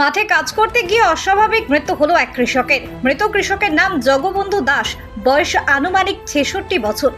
মাঠে কাজ করতে গিয়ে অস্বাভাবিক মৃত্যু হলো এক কৃষকের। মৃত কৃষকের নাম জগবন্ধু দাস, বয়স আনুমানিক ছেষট্টি বছর।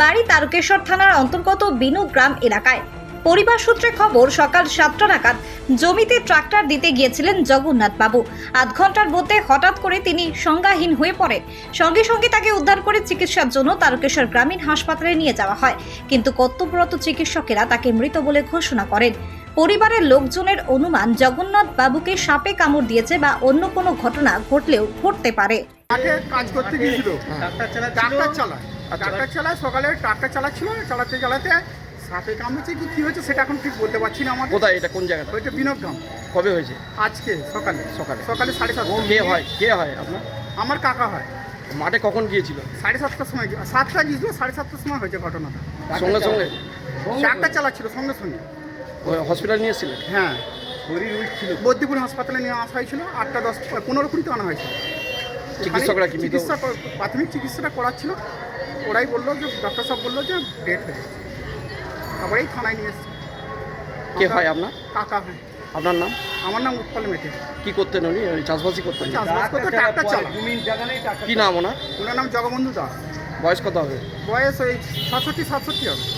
বাড়ি তারকেশ্বর থানার অন্তর্গত বিনু গ্রাম এলাকায়। পরিবার সূত্রে খবর, সকাল সাতটা নাগাদ জমিতে ট্রাক্টর দিতে গিয়েছিলেন জগন্নাথ বাবু। আধ ঘণ্টার মধ্যে হঠাৎ করে তিনি সংজ্ঞাহীন হয়ে পড়েন। সঙ্গে সঙ্গে তাকে উদ্ধার করে চিকিৎসার জন্য তারকেশ্বর গ্রামীণ হাসপাতালে নিয়ে যাওয়া হয়। কিন্তু কর্তব্যরত চিকিৎসকেরা তাকে মৃত বলে ঘোষণা করেন। পরিবারের লোকজনের অনুমান জগন্নাথ বাবুকে সাপে কামড় দিয়েছে বা অন্য কোনো ঘটনা ঘটলেও ঘটতে পারে। মাঠে কাজ করতে গিয়েছিল। ট্রাক্টর চালায়। ট্রাক্টর চালায় সকালে ট্রাক্টর চালাচ্ছিল চালাতে চালাতে সাপে কামড়েছে কি কি হয়েছে সেটা এখন ঠিক বলতে পারছি না আমাকে কোথায়? এটা কোন জায়গাটা? ওইটা বিনোগ্রাম কবে হয়েছে? আজকে সকালে। সকালে। সকালে সাড়ে সাতটা কে হয়? কে হয় আপনার? আমার কাকা হয়। মাঠে কখন গিয়েছিল? সাড়ে সাতটার সময় সাতটা গিয়েছিল সাড়ে সাতটার সময় হয়েছে ঘটনাটা। সঙ্গে সঙ্গে? ট্রাক্টর চালাচ্ছিল সঙ্গে সঙ্গে। হসপিটাল নিয়ে এসেছিলেন হ্যাঁ। শরীর বদ্যিপুর হাসপাতালে নিয়ে আসা হয়েছিল আটটা দশ পনেরো কুড়িতে আনা হয়েছিল। চিকিৎসকরা কি চিকিৎসা কর- প্রাথমিক চিকিৎসাটা করাচ্ছিল। ওরাই বলল যে ডক্টর সাহেব বলল যে ডেট হয়ে গেছে। তারপরেই থানায় নিয়ে এসছে। কে হয় আপনার? কাকা হয়। আপনার নাম? আমার নাম উৎপল মেটে। কি করতেন উনি? ওই চাষবাসই করতেন চাষবাস করতে ট্রাক্টর চালা কি নাম ওনার? ওনার নাম জগবন্ধু দাস। বয়স কত হবে? বয়স ওই সাতষট্টি সাতষট্টি হবে।